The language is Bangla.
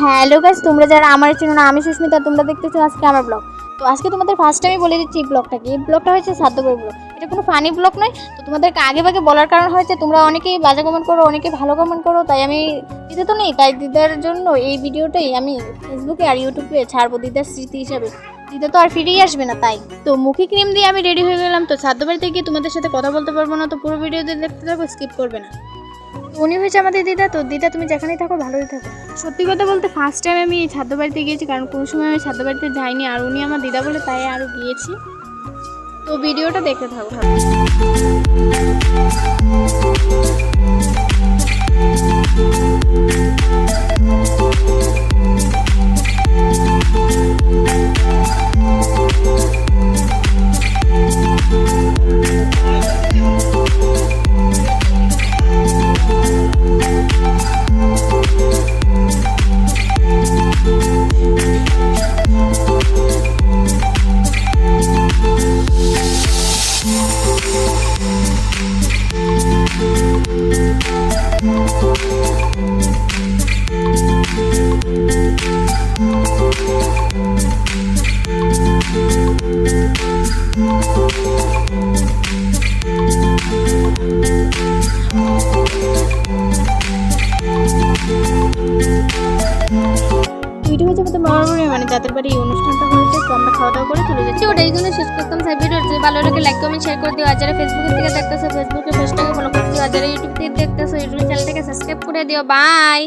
হ্যালো গাইস তোমরা যারা আমার চেনো না, আমি সুস্মিতা, তোমরা দেখতেছো আজকে আমার ব্লগ তো আজকে তোমাদের ফার্স্ট টাইমে বলে দিচ্ছি এই ব্লগটা কি? এই ব্লগটা হচ্ছে সাধ্যকর ব্লগ এটা কোনো ফানি ব্লগ নয়। তো তোমাদেরকে আগে ভাগে বলার কারণ হয়েছে, তোমরা অনেকেই বাজে কমেন্ট করো অনেকে ভালো কমেন্ট করো, তাই আমি দিতে তো নেই। তাই দিদার জন্য এই ভিডিওটাই আমি ফেসবুকে আর ইউটিউবে ছাড়বো দিদার স্মৃতি হিসাবে। দিদা তো আর ফিরেই আসবে না, তাই। তো মুখে ক্রিম দিয়ে আমি রেডি হয়ে গেলাম। তো সাধ্য বাড়িতে গিয়ে তোমাদের সাথে কথা বলতে পারব না, তো পুরো ভিডিওতে দেখতে থাকো স্কিপ করবে না। উনি হয়েছে আমাদের দিদা তো, দিদা তুমি যেখানেই থাকো, ভালোই থাকো। সত্যি কথা বলতে ফার্স্ট টাইম আমি এই ছাদ্য বাড়িতে গিয়েছি, কারণ কোনো সময় আমি ছাদ্য বাড়িতে যাইনি, আর উনি আমার দিদা বলে তাই আরও গিয়েছি। তো ভিডিওটা দেখতে থাকো। মানে যাদের বাড়ি এই অনুষ্ঠানটা হয়েছে, তো আমরা খাওয়া দাওয়া করে চলে যাচ্ছি। ওটা এইগুলো শেষ ভালো লাগে লাইক কমেন্ট শেয়ার করে দিও। আর যারা ফেসবুক থেকে দেখতেছো ফেসবুকে যারা ইউটিউব থেকে দেখতেছো ইউটিউব চ্যানেলটাকে সাবস্ক্রাইব করে দিও বাই